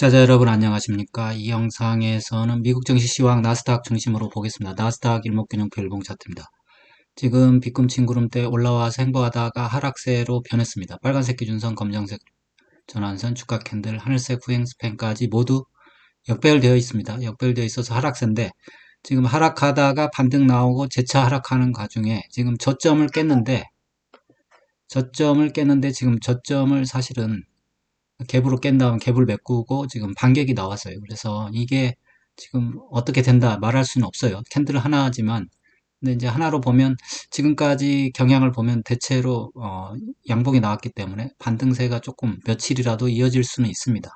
투자자 여러분 안녕하십니까? 이 영상에서는 미국 증시 시황 나스닥 중심으로 보겠습니다. 나스닥 일목균형표 일봉 차트입니다. 지금 비꿈친 구름대 올라와서 행보하다가 하락세로 변했습니다. 빨간색 기준선 검정색 전환선 주가 캔들 하늘색 후행 스팬까지 모두 역배열되어 있습니다. 역배열되어 있어서 하락세인데 지금 하락하다가 반등 나오고 재차 하락하는 과중에 지금 저점을 깼는데 저점을 깼는데 지금 저점을 사실은 갭으로 깬 다음 갭을 메꾸고 지금 반격이 나왔어요. 그래서 이게 지금 어떻게 된다 말할 수는 없어요. 캔들 하나지만 근데 이제 하나로 보면 지금까지 경향을 보면 대체로 어, 양봉이 나왔기 때문에 반등세가 조금 며칠이라도 이어질 수는 있습니다.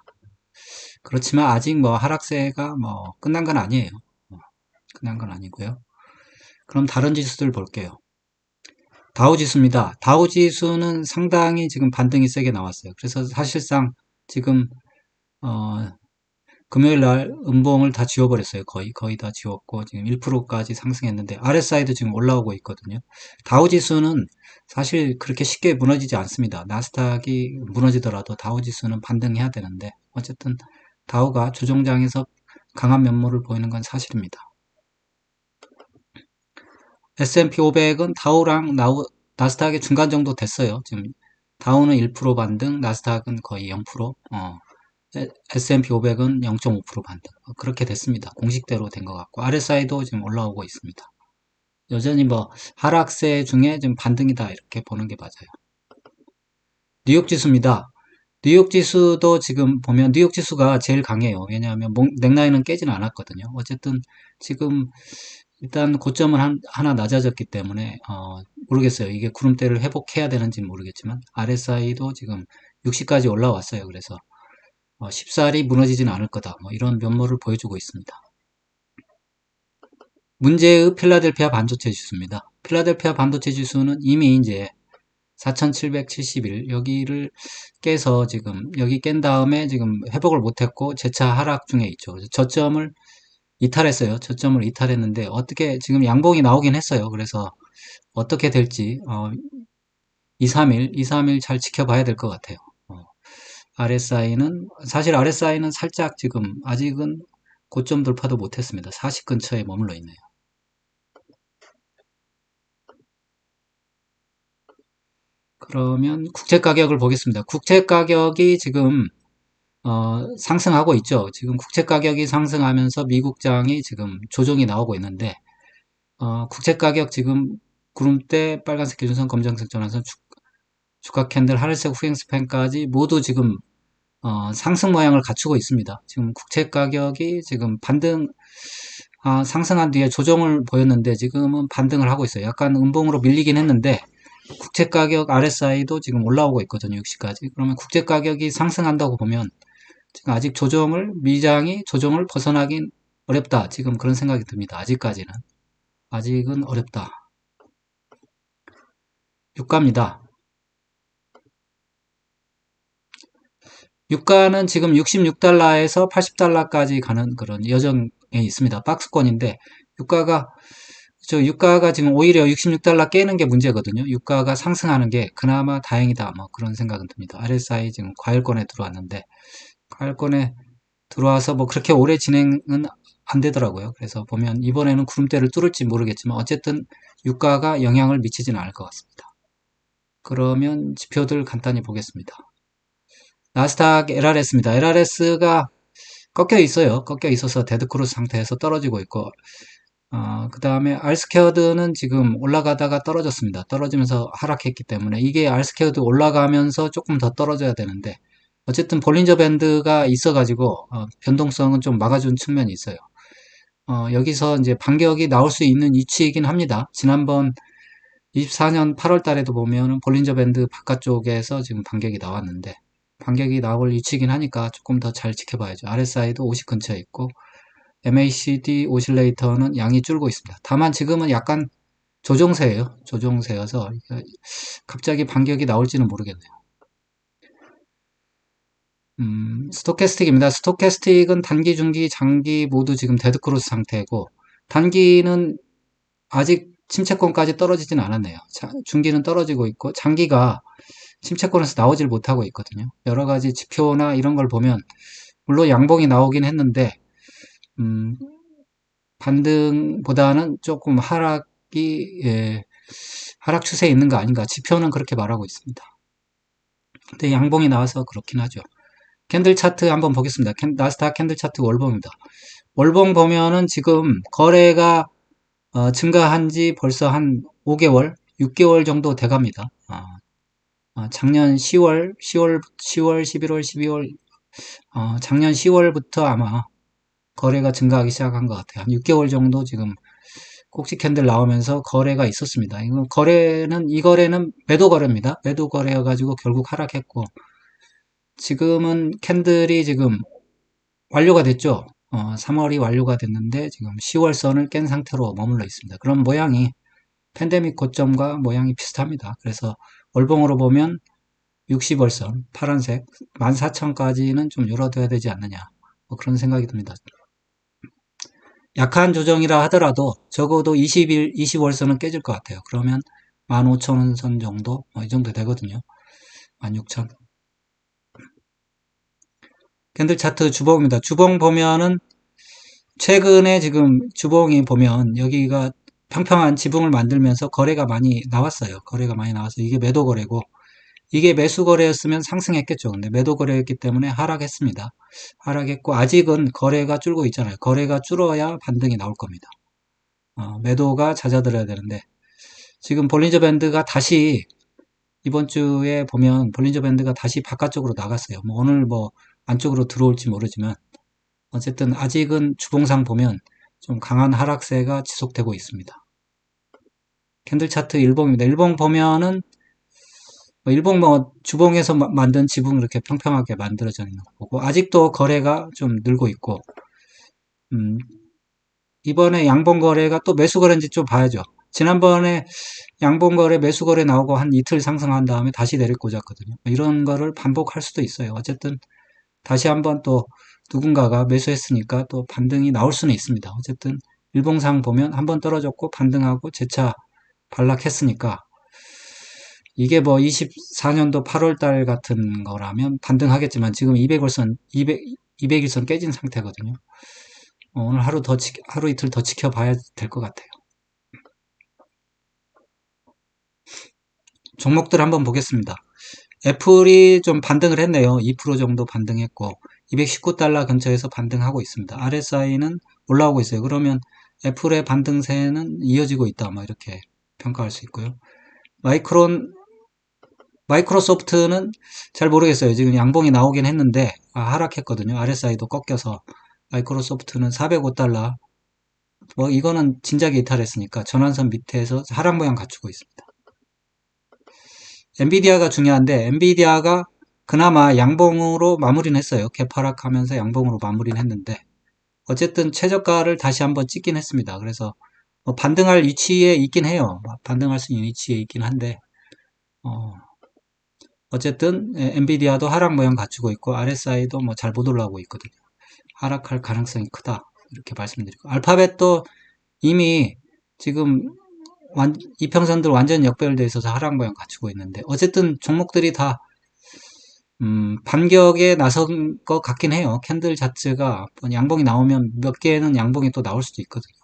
그렇지만 아직 뭐 하락세가 뭐 끝난 건 아니에요. 어, 끝난 건 아니고요. 그럼 다른 지수들 볼게요. 다우 지수입니다. 다우 지수는 상당히 지금 반등이 세게 나왔어요. 그래서 사실상 지금 어, 금요일 날 음봉을 다 지워버렸어요. 거의 거의 다 지웠고 지금 1%까지 상승했는데 RSI도 지금 올라오고 있거든요. 다우 지수는 사실 그렇게 쉽게 무너지지 않습니다. 나스닥이 무너지더라도 다우 지수는 반등해야 되는데 어쨌든 다우가 조정장에서 강한 면모를 보이는 건 사실입니다. S&P 500은 다우랑 나우, 나스닥의 중간 정도 됐어요. 지금 다우는 1% 반등, 나스닥은 거의 0%, 어, S&P 500은 0.5% 반등. 그렇게 됐습니다. 공식대로 된 것 같고 RSI도 지금 올라오고 있습니다. 여전히 뭐 하락세 중에 좀 반등이다 이렇게 보는 게 맞아요. 뉴욕 지수입니다. 뉴욕 지수도 지금 보면 뉴욕 지수가 제일 강해요. 왜냐하면 넥라인은 깨지는 않았거든요. 어쨌든 지금 일단 고점은 한, 하나 낮아졌기 때문에 어, 모르겠어요. 이게 구름대를 회복해야 되는지 모르겠지만 RSI도 지금 60까지 올라왔어요. 그래서 어, 쉽사리 무너지지는 않을 거다. 뭐 이런 면모를 보여주고 있습니다. 문제의 필라델피아 반도체 지수입니다. 필라델피아 반도체 지수는 이미 이제 4771 여기를 깨서 지금 여기 깬 다음에 지금 회복을 못했고 재차 하락 중에 있죠. 저점을 이탈했어요. 저점을 이탈했는데 어떻게 지금 양봉이 나오긴 했어요. 그래서 어떻게 될지 어, 2, 3일, 2, 3일 잘 지켜봐야 될 것 같아요. 어, RSI는 사실 RSI는 살짝 지금 아직은 고점 돌파도 못했습니다. 40 근처에 머물러 있네요. 그러면 국채 가격을 보겠습니다. 국채 가격이 지금 어, 상승하고 있죠. 지금 국채 가격이 상승하면서 미국장이 지금 조정이 나오고 있는데 어, 국채 가격 지금 구름대 빨간색 기준선 검정색 전환선 주, 주가 캔들 하늘색 후행 스팬까지 모두 지금 어, 상승 모양을 갖추고 있습니다. 지금 국채 가격이 지금 반등 아, 상승한 뒤에 조정을 보였는데 지금은 반등을 하고 있어요. 약간 음봉으로 밀리긴 했는데 국채 가격 RSI도 지금 올라오고 있거든요. 60까지. 그러면 국채 가격이 상승한다고 보면 지금 아직 조정을 미장이 조정을 벗어나긴 어렵다. 지금 그런 생각이 듭니다. 아직까지는 아직은 어렵다. 유가입니다. 유가는 지금 66달러에서 80달러까지 가는 그런 여정에 있습니다. 박스권인데 유가가 저 유가가 지금 오히려 66달러 깨는 게 문제거든요. 유가가 상승하는 게 그나마 다행이다. 뭐 그런 생각은 듭니다. RSI 지금 과열권에 들어왔는데 과열권에 들어와서 뭐 그렇게 오래 진행은 안 되더라고요. 그래서 보면 이번에는 구름대를 뚫을지 모르겠지만 어쨌든 유가가 영향을 미치지는 않을 것 같습니다. 그러면 지표들 간단히 보겠습니다. 나스닥 LRS입니다. LRS가 꺾여 있어요. 꺾여 있어서 데드크로스 상태에서 떨어지고 있고 어, 그 다음에 알스케어드는 지금 올라가다가 떨어졌습니다. 떨어지면서 하락했기 때문에 이게 알스케어드 올라가면서 조금 더 떨어져야 되는데 어쨌든 볼린저 밴드가 있어가지고 어, 변동성은 좀 막아준 측면이 있어요. 어, 여기서 이제 반격이 나올 수 있는 위치이긴 합니다. 지난번 24년 8월 달에도 보면 볼린저 밴드 바깥쪽에서 지금 반격이 나왔는데 반격이 나올 위치이긴 하니까 조금 더 잘 지켜봐야죠. RSI도 50 근처에 있고 MACD 오실레이터는 양이 줄고 있습니다. 다만 지금은 약간 조정세예요. 조정세여서 갑자기 반격이 나올지는 모르겠네요. 음, 스토캐스틱입니다. 스토캐스틱은 단기, 중기, 장기 모두 지금 데드크로스 상태고 단기는 아직 침체권까지 떨어지진 않았네요. 자, 중기는 떨어지고 있고 장기가 침체권에서 나오질 못하고 있거든요. 여러 가지 지표나 이런 걸 보면 물론 양봉이 나오긴 했는데 음, 반등보다는 조금 하락이 예, 하락 추세에 있는 거 아닌가 지표는 그렇게 말하고 있습니다. 근데 양봉이 나와서 그렇긴 하죠. 캔들 차트 한번 보겠습니다. 캔, 나스닥 캔들 차트 월봉입니다. 월봉 보면은 지금 거래가 어, 증가한 지 벌써 한 5개월, 6개월 정도 돼 갑니다. 어, 어, 작년 10월, 10월, 10월, 11월, 12월, 어, 작년 10월부터 아마 거래가 증가하기 시작한 것 같아요. 한 6개월 정도 지금 꼭지 캔들 나오면서 거래가 있었습니다. 이거 거래는 이 거래는 매도 거래입니다. 매도 거래여 가지고 결국 하락했고 지금은 캔들이 지금 완료가 됐죠. 어, 3월이 완료가 됐는데 지금 10월 선을 깬 상태로 머물러 있습니다. 그런 모양이 팬데믹 고점과 모양이 비슷합니다. 그래서 월봉으로 보면 60월선 파란색 14,000까지는 좀 열어둬야 되지 않느냐 뭐 그런 생각이 듭니다. 약한 조정이라 하더라도 적어도 20일, 20월선은 깨질 것 같아요. 그러면 15,000선 정도, 뭐 이 정도 되거든요. 16,000. 캔들 차트 주봉입니다. 주봉 보면은 최근에 지금 주봉이 보면 여기가 평평한 지붕을 만들면서 거래가 많이 나왔어요. 거래가 많이 나와서 이게 매도 거래고 이게 매수 거래였으면 상승했겠죠. 근데 매도 거래였기 때문에 하락했습니다. 하락했고 아직은 거래가 줄고 있잖아요. 거래가 줄어야 반등이 나올 겁니다. 어, 매도가 잦아들어야 되는데 지금 볼린저 밴드가 다시 이번 주에 보면 볼린저 밴드가 다시 바깥쪽으로 나갔어요. 뭐 오늘 뭐 안쪽으로 들어올지 모르지만 어쨌든 아직은 주봉상 보면 좀 강한 하락세가 지속되고 있습니다. 캔들 차트 일봉입니다. 일봉 보면은 뭐 일봉 뭐 주봉에서 만든 지붕 이렇게 평평하게 만들어져 있는 거고 아직도 거래가 좀 늘고 있고 음, 이번에 양봉 거래가 또 매수 거래인지 좀 봐야죠. 지난번에 양봉 거래 매수 거래 나오고 한 이틀 상승한 다음에 다시 내릴 꽂았거든요. 이런 거를 반복할 수도 있어요. 어쨌든 다시 한번 또 누군가가 매수했으니까 또 반등이 나올 수는 있습니다. 어쨌든 일봉상 보면 한번 떨어졌고 반등하고 재차 반락했으니까 이게 뭐 24년도 8월 달 같은 거라면 반등하겠지만 지금 200일선 200 200일선 깨진 상태거든요. 어, 오늘 하루 더 지, 하루 이틀 더 지켜봐야 될 것 같아요. 종목들 한번 보겠습니다. 애플이 좀 반등을 했네요. 2% 정도 반등했고 219달러 근처에서 반등하고 있습니다. RSI는 올라오고 있어요. 그러면 애플의 반등세는 이어지고 있다. 뭐 이렇게 평가할 수 있고요. 마이크론 마이크로소프트는 잘 모르겠어요. 지금 양봉이 나오긴 했는데 아, 하락했거든요. RSI도 꺾여서 마이크로소프트는 405달러 뭐 이거는 진작에 이탈했으니까 전환선 밑에서 하락 모양 갖추고 있습니다. 엔비디아가 중요한데 엔비디아가 그나마 양봉으로 마무리는 했어요. 개파락하면서 양봉으로 마무리는 했는데 어쨌든 최저가를 다시 한번 찍긴 했습니다. 그래서 뭐 반등할 위치에 있긴 해요. 반등할 수 있는 위치에 있긴 한데 어, 어쨌든 엔비디아도 하락 모양 갖추고 있고 RSI도 뭐 잘 못 올라오고 있거든요. 하락할 가능성이 크다 이렇게 말씀드리고 알파벳도 이미 지금 완, 이평선들 완전 역별되어 있어서 하락 모양 갖추고 있는데 어쨌든 종목들이 다 음, 반격에 나선 것 같긴 해요. 캔들 자체가 양봉이 나오면 몇 개는 양봉이 또 나올 수도 있거든요.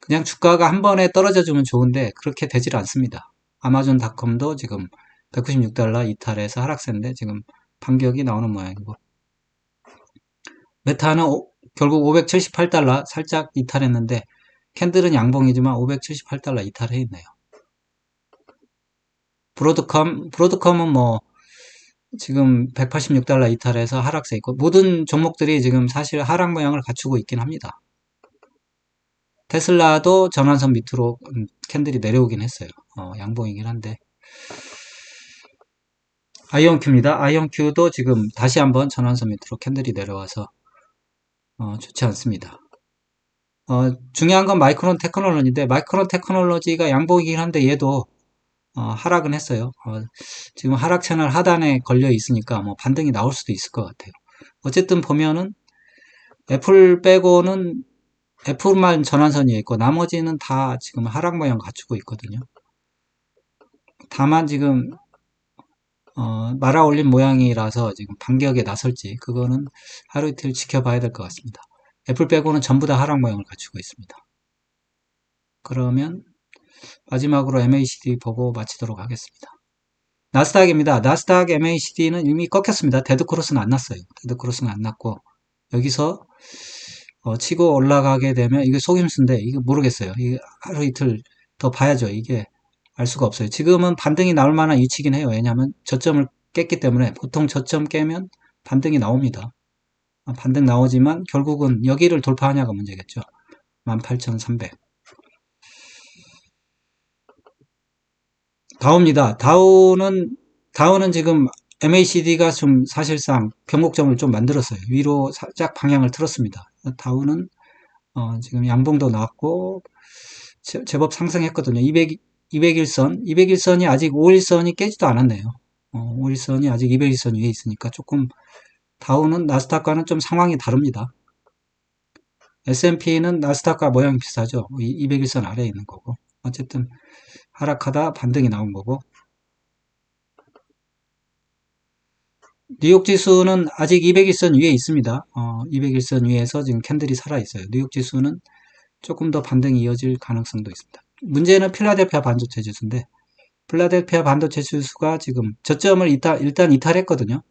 그냥 주가가 한 번에 떨어져 주면 좋은데 그렇게 되질 않습니다. 아마존닷컴도 지금 196달러 이탈해서 하락세인데 지금 반격이 나오는 모양이고 메타는 오, 결국 578달러 살짝 이탈했는데 캔들은 양봉이지만 578달러 이탈해 있네요. 브로드컴 브로드컴은 뭐 지금 186달러 이탈해서 하락세 있고 모든 종목들이 지금 사실 하락 모양을 갖추고 있긴 합니다. 테슬라도 전환선 밑으로 음, 캔들이 내려오긴 했어요. 어, 양봉이긴 한데 아이언큐입니다. 아이언큐도 지금 다시 한번 전환선 밑으로 캔들이 내려와서 어, 좋지 않습니다. 어, 중요한 건 마이크론 테크놀로지인데 마이크론 테크놀로지가 양봉이긴 한데 얘도 어, 하락은 했어요. 어, 지금 하락 채널 하단에 걸려 있으니까 뭐 반등이 나올 수도 있을 것 같아요. 어쨌든 보면은 애플 빼고는 애플만 전환선이 있고 나머지는 다 지금 하락 모양 갖추고 있거든요. 다만 지금 어, 어, 말아 올린 모양이라서 지금 반격에 나설지 그거는 하루 이틀 지켜봐야 될 것 같습니다. 애플 빼고는 전부 다 하락 모양을 갖추고 있습니다. 그러면 마지막으로 MACD 보고 마치도록 하겠습니다. 나스닥입니다. 나스닥 MACD는 이미 꺾였습니다. 데드크로스는 안 났어요. 데드크로스는 안 났고 여기서 어, 치고 올라가게 되면 이게 속임수인데 이게 모르겠어요. 이게 하루 이틀 더 봐야죠. 이게 알 수가 없어요. 지금은 반등이 나올 만한 위치긴 해요. 왜냐하면 저점을 깼기 때문에 보통 저점 깨면 반등이 나옵니다. 아, 반등 나오지만 결국은 여기를 돌파하냐가 문제겠죠. 18,300. 다우입니다. 다우는 다우는 지금 MACD가 좀 사실상 변곡점을 좀 만들었어요. 위로 살짝 방향을 틀었습니다. 다우는 어, 지금 양봉도 나왔고 제, 제법 상승했거든요. 200, 201선, 201선이 아직 5일선이 깨지도 않았네요. 어, 5일선이 아직 201선 위에 있으니까 조금 다우는 나스닥과는 좀 상황이 다릅니다. S&P는 나스닥과 모양이 비슷하죠. 201선 아래에 있는 거고. 어쨌든 하락하다 반등이 나온 거고. 뉴욕 지수는 아직 201선 위에 있습니다. 어, 201선 위에서 지금 캔들이 살아 있어요. 뉴욕 지수는 조금 더 반등이 이어질 가능성도 있습니다. 문제는 필라델피아 반도체 지수인데 필라델피아 반도체 지수가 지금 저점을 일단, 일단 이탈했거든요.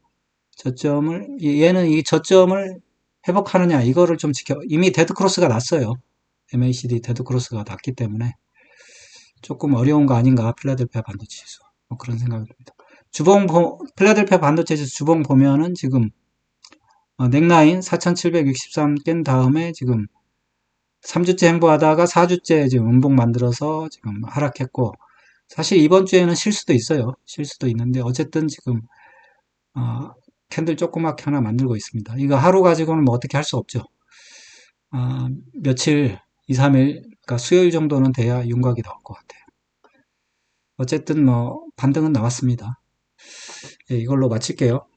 저점을 얘는 이 저점을 회복하느냐 이거를 좀 지켜 이미 데드 크로스가 났어요. MACD 데드 크로스가 났기 때문에 조금 어려운 거 아닌가 필라델피아 반도체 지수 뭐 그런 생각이 듭니다. 주봉 필라델피아 반도체 지수 주봉 보면은 지금 어, 넥라인 4763 깬 다음에 지금 3주째 행보하다가 4주째 지금 음봉 만들어서 지금 하락했고 사실 이번 주에는 실 수도 있어요. 실 수도 있는데 어쨌든 지금 어, 캔들 조그맣게 하나 만들고 있습니다. 이거 하루 가지고는 뭐 어떻게 할 수 없죠. 어, 며칠, 2, 3일, 그러니까 수요일 정도는 돼야 윤곽이 나올 것 같아요. 어쨌든 뭐 반등은 나왔습니다. 예, 이걸로 마칠게요.